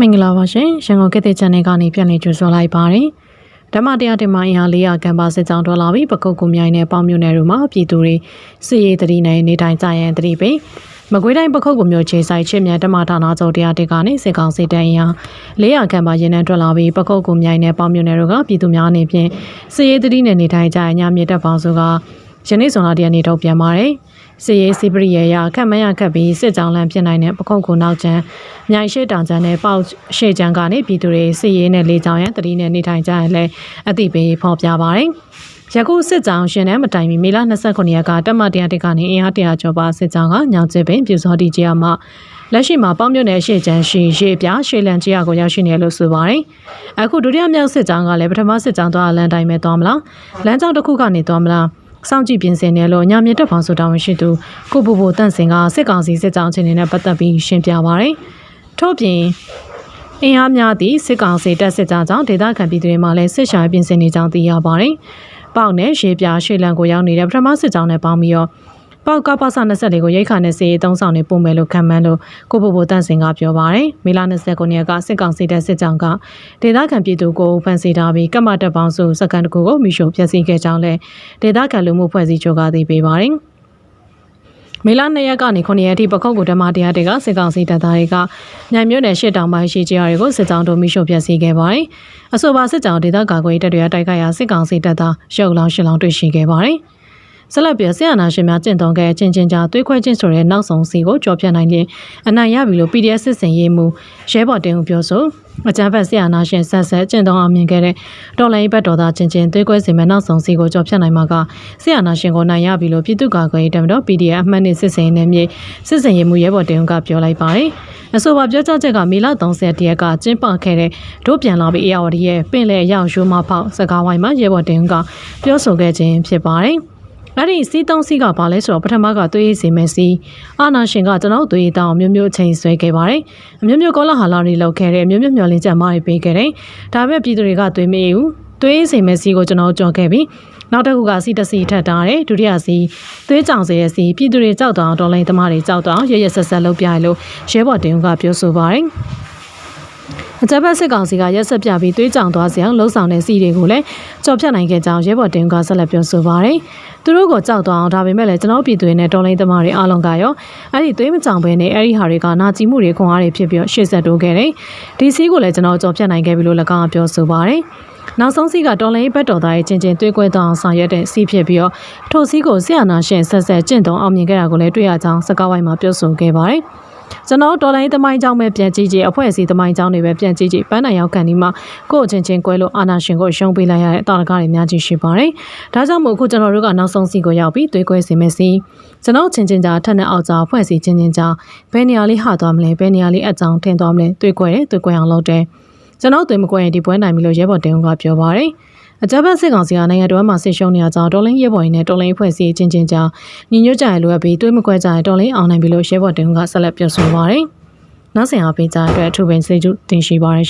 မင်္ဂလာပါရှင်ရန်ကုန်ကက်တဲ့ channel ကနေပြန်လည်ကြိုဆိုလိုက်ပါတယ်ဓမ္မတရားတင်မိုင်းအား400ကံပါစစ်ကြောင်းတော်လာပြီးပကုတ်ကူမြိုင်နဲ့ပေါင်းမြို့နယ်တို့မှာပြည်သူတွေစစ်ရေးတတိနဲ့နေတိုင်းကြရန်တတိပိမကွေးတိုင်းပခုတ်ကူမြို့ခြေဆိုင်ချစ်မြတ်ဓမ္မဌာနချုပ်တရားတေကနေစစ်ကောင်စစ်တန်းရာ400ကံပါရင်းနှံထွက်လာပြီးပကုတ်ကူမြိုင်နဲ့ပေါင်းမြို့နယ်တို့ကပြည်သူများအနေဖြင့်စစ်ရေးတတိနဲ့နေတိုင်းကြရန်ညမြေတက်ပေါင်းစုကယနေ့ဇွန်လတရက်နေ့ထုတ်ပြန်ပါတယ် စစ်ရေးစီပရိယေရခက်မရခက်ပြီးစစ်ကြောင်းလမ်းဖြစ်နိုင်တဲ့ပခုတ်ကူနောက်ကျန်းမြိုင်ရှိတောင်ကျန်းနဲ့ပေါက်ရှေ့ကျန်းကနေပြည်သူတွေစစ်ရေးနဲ့လေကြောင်းရန်တတိနဲ့နေထိုင်ကြရလဲအသိပေးဖော်ပြပါတယ်။ယခုစစ်ကြောင်းရှင်တဲ့မတိုင်မီမေလ29ရက်ကတက်မတရားတက်ကနေအင်အား100ကျော်ပါစစ်ကြောင်းကညောင်ကျပင်ပြူစောတိကျရမှာလက်ရှိမှာပေါင်းမြုပ်နယ်ရှေ့ကျန်းရှိရေပြရှေ့လန်ကျရကိုရောက်ရှိနေလို့ဆိုပါတယ်။အခုဒုတိယမြောက်စစ်ကြောင်းကလည်းပထမစစ်ကြောင်းသွားလန်တိုင်းပဲသွားမလား။လမ်းကြောင်းတစ်ခုကနေသွားမလား။ စောင့်ကြည့်ပြင်ဆင်တယ်လို့ညမြေတက်ဖောင်ဆိုတာဝန်ရှိသူကိုဘူဘူတန့်စင်ကစစ်ကောင်စီစစ်ကြောင်းချင်းတွေနဲ့ပတ်သက်ပြီးရှင်းပြပါရယ်။ထို့ပြင်အင်အားများသည့်စစ်ကောင်စီတပ်စစ်ကြောင်းကြောင့်ဒေသခံပြည်သူတွေမှလည်းစစ်ရှာပြင်ဆင်နေကြောင်းသိရပါရယ်။ပေါက်နဲ့ရေပြရွှေလန်ကိုရောက်နေတဲ့ပထမစစ်ကြောင်းနဲ့ပေါင်းပြီးတော့ ပေါက်ကပ္ပစ24ကိုရိတ်ခါနဲ့စီရေးသုံးဆောင်နေပုံမဲ့လို့ခံမှန်းလို့ကိုဘူဘူတန့်စင်ကပြောပါရယ်။မေလ29ရက်ကစစ်ကောင်စီတပ်စစ်ကြောင်းကဒေသခံပြည်သူကိုဖမ်းဆီးထားပြီးကမ္မတပ်ပေါင်းစုစကန်တကူကိုမိရှုဖျက်ဆီးခဲ့ကြောင်းလည်းဒေသခံလူမှုဖွဲ့စည်းချုပ်ကသိပေးပါရယ်။မေလ2ရက်ကနေ9ရက်အထိပခုတ်ကိုဓမ္မတရားတွေကစစ်ကောင်စီတပ်သားတွေကညံမြို့နယ်ရှစ်တောင်ပိုင်းရှိကြရတွေကိုစစ်ကြောင်းတို့မိရှုဖျက်ဆီးခဲ့ပါတယ်။အဆိုပါစစ်ကြောင်းဒေသကာကွယ်ရေးတပ်တွေကတိုက်ခိုက်ရာစစ်ကောင်စီတပ်သားရုပ်လောင်းရှစ်လောင်းတွေ့ရှိခဲ့ပါတယ်။ ဆက်လက်ပြီးဆရာနာရှင်များကျင့်သုံးခဲ့ချင်းချင်းကြားသွေးခွဲချင်းဆိုတဲ့နောက်ဆုံးစီကိုကြော်ပြတ်နိုင်တဲ့အနိုင်ရပြီလို့ PDF စစ်စင်ရေးမှုရဲဘော်တင်ဦးပြောဆိုအကြမ်းဖက်ဆရာနာရှင်ဆက်ဆက်ကျင့်သုံးအောင်မြင်ခဲ့တဲ့တော်လိုင်းဘတ်တော်သားချင်းချင်းသွေးခွဲစီမဲ့နောက်ဆုံးစီကိုကြော်ပြတ်နိုင်မှာကဆရာနာရှင်ကိုနိုင်ရပြီလို့ပြည်သူ့ကာကွယ်ရေးတပ်မတော် PDF အမှတ်နဲ့စစ်စင်ရေးမြေစစ်စင်ရေးမှုရဲဘော်တင်ဦးကပြောလိုက်ပါတယ်အဆိုပါပြောကြားချက်ကမေလ30တရက်ကကျင်းပခဲ့တဲ့ဒုပြန်လာပြီးအေယာဝတီရဲ့ပင်လယ်ရောက်ရိုးမဖောက်စကားဝိုင်းမှာရဲဘော်တင်ဦးကပြောဆိုခဲ့ခြင်းဖြစ်ပါတယ် အဲ့ဒီစီးသုံးစီးကဘာလဲဆိုတော့ပထမကသွေးရည်စီမယ်စီအာနာရှင်ကကျွန်တော်သွေးရည်တောင်းမျိုးမျိုးအချိန်ဆွဲခဲ့ပါတယ်အမျိုးမျိုးကောလာဟာလာတွေလောက်ခဲ့တယ်မျိုးမျိုးမျောလင်းချက်မားတွေပေးခဲ့တယ်ဒါပေမဲ့ပြည်သူတွေကသွေးမေးဘူးသွေးရည်စီမယ်စီကိုကျွန်တော်ကြော်ခဲ့ပြီးနောက်တစ်ခုကစီတစီထက်တာတယ်ဒုတိယစီသွေးကြောင်စေရဲ့စီပြည်သူတွေကြောက်တောင်တော်လိုင်းသမားတွေကြောက်တောင်ရရဆက်ဆက်လုပ်ပြရလို့ရဲဘော်တင်ဦးကပြောဆိုပါတယ် အကြမ်းဖက်စစ်ကောင်စီကရက်ဆက်ပြပြီးသွေးကြောင်သွားစရာလှုံ့ဆော်တဲ့စီတွေကိုလည်းကြော်ဖြတ်နိုင်ခဲ့ကြောင်းရဲဘော်တင်ကဆက်လက်ပြောဆိုပါရယ်သူတို့ကိုကြောက်သွားအောင်ဒါပေမဲ့လည်းကျွန်တော်ပြည်သူတွေနဲ့တော်လိုင်းသမားတွေအားလုံးကရောအဲ့ဒီသွေးမကြောင်ပဲနဲ့အဲ့ဒီဟာတွေကနာကျင်မှုတွေခွန်အားတွေဖြစ်ပြီးရှေ့ဆက်တိုးခဲ့တယ်ဒီစီကိုလည်းကျွန်တော်ကြော်ဖြတ်နိုင်ခဲ့ပြီလို့လည်းကောင်းပြောဆိုပါရယ်နောက်ဆုံးစီးကတော်လိုင်းဘက်တော်သားရဲ့ချင်းချင်းတွေးကွဲသွားအောင်ဆောင်ရွက်တဲ့စီးဖြစ်ပြီးတော့ထိုစီးကိုဆရာနာရှင်ဆက်ဆက်ကျင့်သုံးအောင်မြင်ခဲ့တာကိုလည်းတွေ့ရကြောင်းစကားဝိုင်းမှာပြောဆိုခဲ့ပါတယ်။ ကျွန်တော်တော်လိုင်းသမိုင်းကြောင်းပဲပြန်ကြည့်ကြည့်အဖွဲ့အစည်းသမိုင်းကြောင်းတွေပဲပြန်ကြည့်ကြည့်ပန်းနိုင်ရောက်ကန်ဒီမှာကိုယ့်အချင်းချင်းကွဲလို့အာနာရှင်ကိုရှုံးပေးလိုက်ရတဲ့တာရကားတွေများကြီးရှိပါတယ်။ဒါကြောင့်မို့အခုကျွန်တော်တို့ကနောက်ဆုံးစီကိုရောက်ပြီးသွေးကွဲစီမယ်စီကျွန်တော်ချင်းချင်းကြားထက်နဲ့အောက်ကြားအဖွဲ့အစည်းချင်းချင်းကြားဘယ်နေရာလေးဟာသွားမလဲဘယ်နေရာလေးအကြောင်းထင်သွားမလဲသွေးကွဲတယ်သွေးကွဲအောင်လုပ်တယ်။ကျွန်တော်သွေးမကွဲရင်ဒီပွဲနိုင်ပြီလို့ရဲဘော်တင်ဦးကပြောပါတယ်။ အကြမ်းဖက်စစ်ကောင်စီကနိုင်ငံတော်မှာဆစ်ရှုံးနေကြကြောင်းတော်လင်းရဲဘော်ရင်းနဲ့တော်လင်းဖွဲ့စည်းချင်းချင်းကြားညီညွတ်ကြရလိုအပ်ပြီးတွေးမကွဲကြရင်တော်လင်းအောင်နိုင်ပြီလို့ရဲဘော်တင်ကဆက်လက်ပြောဆိုပါတယ်။နောက်ဆင်အားပေးကြတဲ့အတွက်အထူးပင်စေကျတင်ရှိပါရရှင်